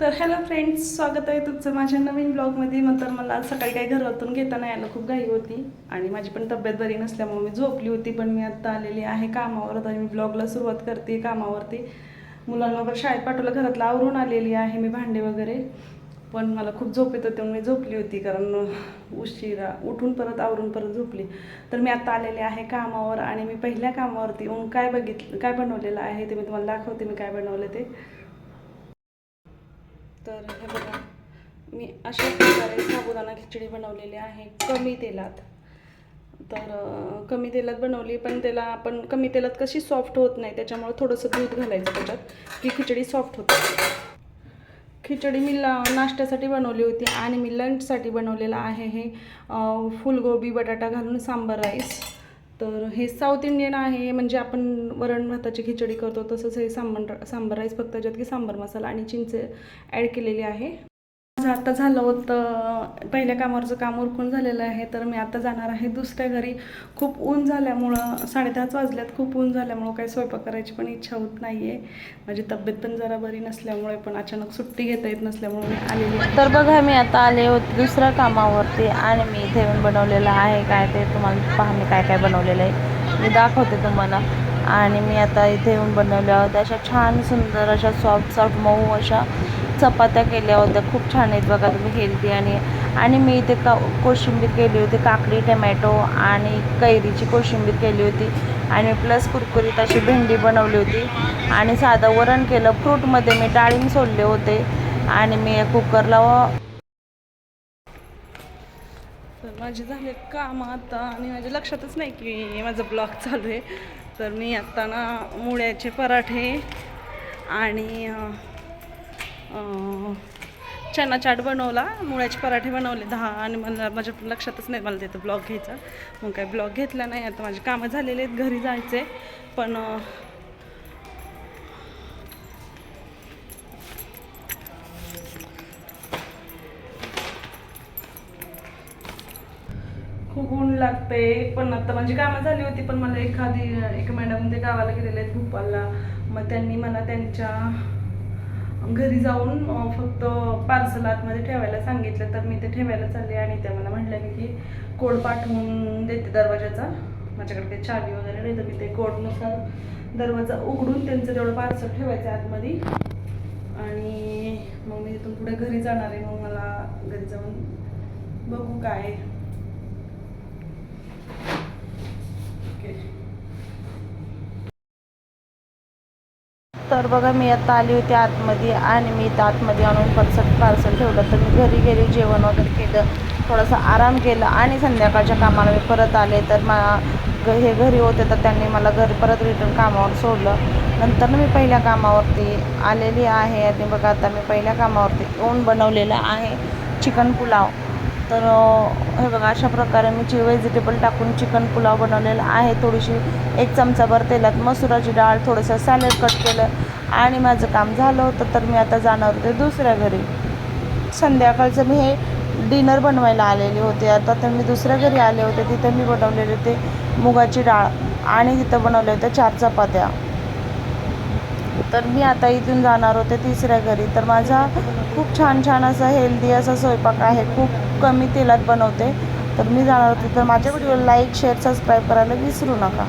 तर hello friends स्वागत आहे तुमचं माझ्या नवीन ब्लॉगमध्ये. मग तर मला आज सकाळी काही घरातून घेताना यायला खूप घाई होती आणि माझी पण तब्येत बरी नसल्यामुळे मी झोपली होती पण मी आत्ता आलेली आहे कामावर. आणि मी ब्लॉगला सुरुवात करते कामावरती. मुलांना वगैरे शाळेत पाठवलं घरातलं आवरून आलेली आहे मी भांडे वगैरे. पण मला खूप झोप येत होते म्हणून मी झोपली होती कारण उशिरा उठून परत आवरून परत झोपली. तर मी आत्ता आलेले आहे कामावर आणि मी पहिल्या कामावरती येऊन काय बघितलं काय बनवलेलं आहे ते मी तुम्हाला दाखवते मी काय बनवलं ते. तर हे बघा मी अशा प्रकारे साबुदाणा खिचडी बनवलेली आहे कमी तेलात. तर कमी तेलात बनवली पण त्याला आपण कमी तेलात कशी सॉफ्ट होत नाही त्याच्यामुळं थोडंसं दूध घालायचं त्याच्यात की खिचडी सॉफ्ट होते. खिचडी मी ला नाश्त्यासाठी बनवली होती आणि मी लंचसाठी बनवलेलं आहे हे फुलगोबी बटाटा घालून सांबार राईस तर हे साऊथ इंडियन आहे म्हणजे आपण वरण भाताची खिचडी करतो तसंच हे सांबर सांबार राईस फक्त ज्यात की सांबार मसाला आणि चिंच ॲड केलेली आहे. आता झालं होतं पहिल्या कामावरचं काम उरकून झालेलं आहे तर मी आता जाणार आहे दुसऱ्या घरी. खूप ऊन झाल्यामुळं साडेदहाच वाजल्यात खूप ऊन झाल्यामुळं काही स्वयंपाक करायची पण इच्छा होत नाही आहे माझी तब्येत पण जरा बरी नसल्यामुळे पण अचानक सुट्टी घेता येत नसल्यामुळे मी आलेली तर बघा मी आता आले होते दुसऱ्या कामावरती आणि मी इथे येऊन बनवलेलं आहे. काय ते तुम्हाला पहा मी काय काय बनवलेलं आहे. मी दाखवते तुम्हाला. आणि मी आता इथे येऊन बनवल्या होत्या अशा छान सुंदर अशा सॉफ्ट सॉफ्ट मऊ अशा चपात्या केल्या होत्या. खूप छान आहेत बघा तुम्ही हेल्दी आणि आणि मी इथे का कोशिंबीर केली होती काकडी टमॅटो आणि कैरीची कोशिंबीर केली होती. आणि प्लस कुरकुरीत अशी भेंडी बनवली होती. आणि साधं वरण केलं. फ्रूटमध्ये मी डाळिंब सोडले होते. आणि मी कुकरला तर माझे झाले काम आता आणि माझ्या लक्षातच नाही की माझं ब्लॉग चालू आहे. तर मी आत्ता ना मुळ्याचे पराठे आणि चना चाट बनवला मुळ्याचे पराठे बनवले दहा आणि मला माझ्या लक्षातच नाही मला तिथं ब्लॉग घ्यायचा. मग काय ब्लॉग घेतला नाही आता माझे कामं झालेले आहेत घरी जायचे. पण खूप ऊन लागते पण आता माझी कामं झाली होती पण मला एखादी एक मॅडम ते गावाला गेलेले आहेत भोपाळला मग त्यांनी मला त्यांच्या घरी जाऊन फक्त पार्सल आतमध्ये ठेवायला सांगितलं तर मी ते ठेवायला चालले आणि त्या मला म्हटलं की कोड पाठवून देते दरवाजाचा. माझ्याकडे काही चावी वगैरे नाही तर मी ते कोडनुसार दरवाजा उघडून त्यांचं तेवढं पार्सल ठेवायचं आहे आतमध्ये. आणि मग मी तिथून पुढे घरी जाणार आहे मग मला घरी जाऊन बघू काय तर बघा मी आता आली होती आतमध्ये आणि मी इथं आतमध्ये आणून पार्सल पार्सल ठेवलं. तर मी घरी गेले जेवण वगैरे केलं थोडासा आराम केला आणि संध्याकाळच्या कामाला मी परत आले. तर मा हे घरी होते तर त्यांनी मला घरी परत रिटर्न कामावर सोडलं. नंतर मी पहिल्या कामावरती आलेली आहे आणि बघा आता मी पहिल्या कामावरती येऊन बनवलेलं आहे चिकन पुलाव. तर हे बघा अशा प्रकारे मी ची व्हेजिटेबल टाकून चिकन पुलाव बनवलेला आहे. थोडीशी एक चमचाभर तेलात मसुराची डाळ थोडंसं सॅलड कट केलं आणि माझं काम झालं होतं. तर मी आता जाणार होते दुसऱ्या घरी. संध्याकाळचं मी हे डिनर बनवायला आलेले होते. आता तर मी दुसऱ्या घरी आले होते. तिथे मी बनवलेले होते मुगाची डाळ आणि तिथं बनवले होते चार चपात्या. तर मी आता इथून जाणार होते तिसऱ्या घरी. तर माझा खूप छान छान असा हेल्दी असा स्वयंपाक आहे. खूप कमी तेलात बनवते. तर मी जाणार होते. तर माझ्या व्हिडिओला लाईक शेअर सबस्क्राईब करायला विसरू नका.